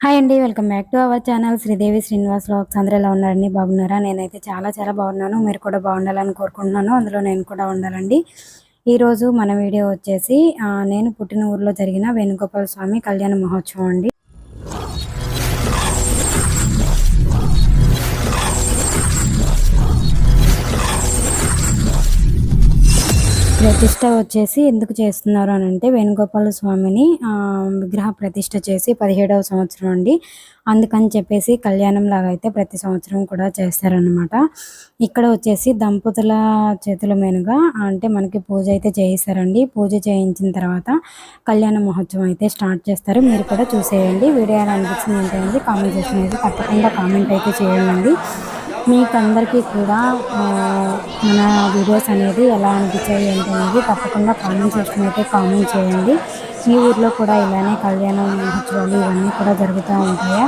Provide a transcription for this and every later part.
Hi అండి welcome back to our channel Sridevi Srinivas vlogs అందరూ ఎలా ఉన్నారండి? బాగున్నారా? నేనైతే చాలా చాలా బాగున్నాను. మీరు కూడా బాగుండాలని కోరుకుంటున్నాను. అందులో నేను కూడా ఉండాలండి. ఈరోజు మన వీడియో వచ్చేసి నేను పుట్టిన ఊర్లో జరిగిన వేణుగోపాల స్వామి కళ్యాణ మహోత్సవం అండి. ప్రతిష్ట వచ్చేసి ఎందుకు చేస్తున్నారు అని అంటే వేణుగోపాల స్వామిని విగ్రహ ప్రతిష్ట చేసి పదిహేడవ సంవత్సరం అండి. అందుకని చెప్పేసి కళ్యాణం లాగా అయితే ప్రతి సంవత్సరం కూడా చేస్తారనమాట ఇక్కడ వచ్చేసి దంపతుల చేతుల మీదుగా అంటే మనకి పూజ అయితే చేయిస్తారండి. పూజ చేయించిన తర్వాత కళ్యాణ మహోత్సవం అయితే స్టార్ట్ చేస్తారు. మీరు కూడా చూసేయండి. వీడియో ఎలా అనిపించింది ఏంటంటే కామెంట్ చేసిన అయితే తప్పకుండా కామెంట్ అయితే చేయండి. మీకు అందరికీ కూడా మన వీడియోస్ అనేది ఎలా అనిపించాయి ఏంటి అనేది తప్పకుండా కామెంట్ సెక్షన్ అయితే కామెంట్ చేయండి. మీ ఊర్లో కూడా ఇలానే కళ్యాణం మహోత్సవాలు ఇవన్నీ కూడా జరుగుతూ ఉంటాయా?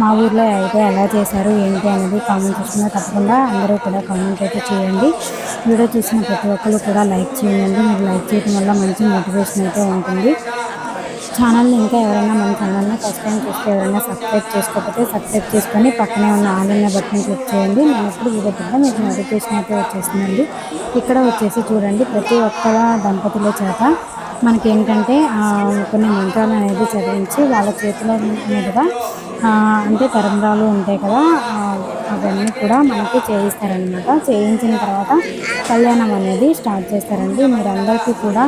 మా ఊర్లో అయితే ఎలా చేశారు ఏంటి అనేది కామెంట్ సెక్షన్లో తప్పకుండా అందరూ కూడా కామెంట్ అయితే చేయండి. వీడియో చూసిన ప్రతి ఒక్కరు కూడా లైక్ చేయండి. మీరు లైక్ చేయడం వల్ల మంచి మోటివేషన్ అయితే ఉంటుంది. ఛానల్ని ఇంకా ఎవరైనా మన ఛానల్ని ఫస్ట్ టైం చూస్తే ఎవరైనా సబ్స్క్రైబ్ చేసుకోకపోతే సబ్స్క్రైబ్ చేసుకొని పక్కనే ఉన్న ఆన్లైన్ అనే బటన్ క్లిక్ చేయండి. నేను ఎప్పుడు వీడియో పెట్టినా మీకు నోటిఫికేషన్ అయితే వచ్చేస్తుందండి. ఇక్కడ వచ్చేసి చూడండి ప్రతి ఒక్క దంపతుల చేత మనకి ఏంటంటే కొన్ని మంత్రాలు అనేది చదివించి వాళ్ళ చేతుల మీదుగా అంటే తరంధ్రాలు ఉంటాయి కదా అవన్నీ కూడా మనకి చేయిస్తారనమాట చేయించిన తర్వాత కళ్యాణం అనేది స్టార్ట్ చేస్తారండి. మీరందరికీ కూడా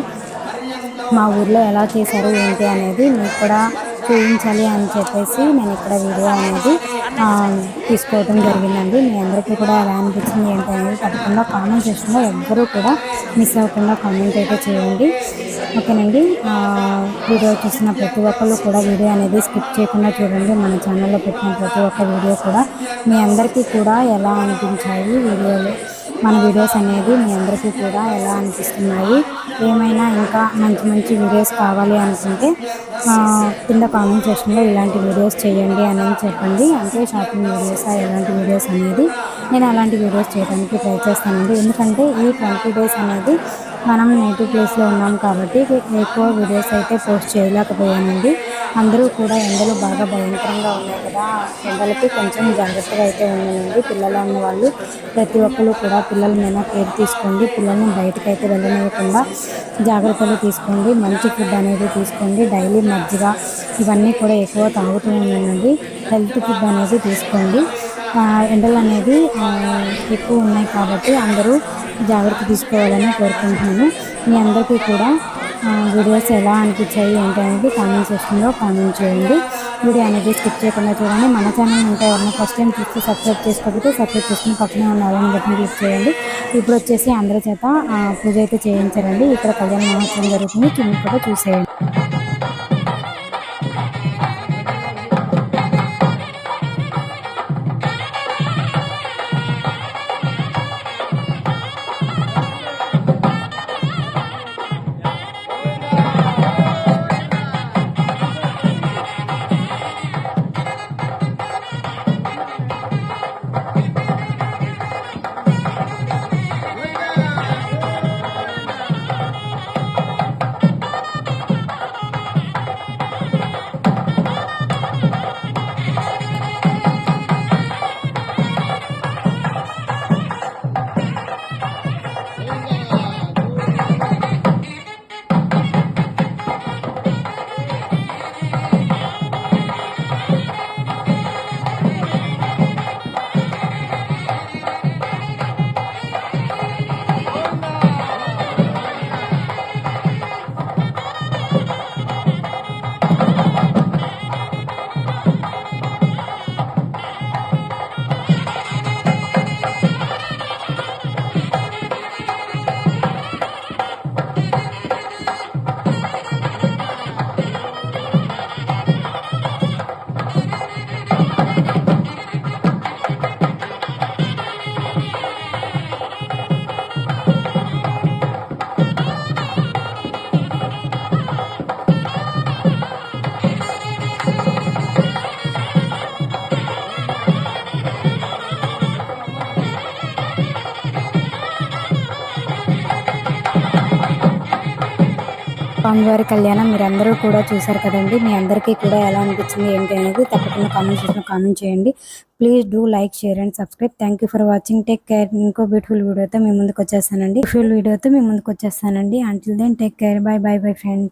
మా ఊర్లో ఎలా చేశారు ఏంటి అనేది మీకు కూడా చూపించాలి అని చెప్పేసి నేను ఇక్కడ వీడియో అనేది తీసుకోవడం జరిగిందండి. మీ అందరికీ కూడా ఎలా అనిపించింది ఏంటి అనేది తప్పకుండా కామెంట్ సెక్షన్లో ఎవ్వరూ కూడా మిస్ అవ్వకుండా కామెంట్ అయితే చేయండి. ఓకేనండి. వీడియో చూసిన ప్రతి ఒక్కళ్ళు కూడా వీడియో అనేది స్కిప్ చేయకుండా చూడండి. మన ఛానల్లో పెట్టిన ప్రతి ఒక్క వీడియో కూడా మీ అందరికీ కూడా ఎలా అనిపించాయి వీడియోలు? మన వీడియోస్ అనేది మీ అందరికీ కూడా ఎలా అనిపిస్తున్నాయి? ఏమైనా ఇంకా మంచి మంచి వీడియోస్ కావాలి అనుకుంటే కింద కామెంట్ సెక్షన్లో ఇలాంటి వీడియోస్ చేయండి అని చెప్పండి. అంటే షాపింగ్ వీడియోస్ ఎలాంటి వీడియోస్ అనేది నేను అలాంటి వీడియోస్ చేయడానికి ట్రై చేస్తానండి. ఎందుకంటే ఈ ట్వంటీ డేస్ అనేది మనం నేటివ్ ప్లేస్లో ఉన్నాం కాబట్టి ఎక్కువ వీడియోస్ అయితే పోస్ట్ చేయలేకపోయానండి అందరూ కూడా ఎండలు బాగా భయంకరంగా ఉన్నాయి కదా. ఎండలకి కొంచెం జాగ్రత్తగా అయితే ఉన్నానండి పిల్లలు ఉన్న వాళ్ళు ప్రతి ఒక్కరు కూడా పిల్లల మీద కేర్ తీసుకోండి. పిల్లల్ని బయటకు అయితే వెళ్ళనివ్వకుండా జాగ్రత్తలు తీసుకోండి. మంచి ఫుడ్ అనేది తీసుకోండి. డైలీ మజ్జిగ ఇవన్నీ కూడా ఎక్కువ తాగుతూ ఉన్నానండి హెల్త్ ఫుడ్ అనేది తీసుకోండి. ఎండలు అనేది ఎక్కువ ఉన్నాయి కాబట్టి అందరూ జాగ్రత్త తీసుకోవాలని కోరుకుంటున్నాను. మీ అందరికీ కూడా వీడియోస్ ఎలా అనిపించాయి ఏంటి అనేది కామెంట్ సెక్షన్లో కామెంట్ చేయండి. వీడియో అనేది స్కిప్ చేయకుండా చూడండి. మన ఛానల్ ఉంటే ఎవరైనా ఫస్ట్ టైం చూస్తే సబ్స్క్రైబ్ చేసుకోకపోతే సబ్స్క్రైబ్ చేసుకుని పక్కనే ఉన్న అలాని క్లిక్ చేయండి. ఇప్పుడు వచ్చేసి అందరి చేత పూజ అయితే చేయించారండి. ఇక్కడ కళ్యాణ మహోత్సవం జరుగుతుంది. కింద కూడా చూసేయండి. స్వామివారి కళ్యాణం మీరు అందరూ కూడా చూసారు కదండి. మీ అందరికీ కూడా ఎలా అనిపించింది ఏంటి అనేది తప్పకుండా కామెంట్ చేసిన కామెంట్ చేయండి. Please do like share and subscribe thank you for watching take care ఇంకో బ్యూటిఫుల్ వీడియోతో మీ ముందుకు వచ్చేస్తానండి. బ్యూటిఫుల్ వీడియోతో మీ ముందుకు వచ్చేస్తానండి. Until then take care bye bye bye friends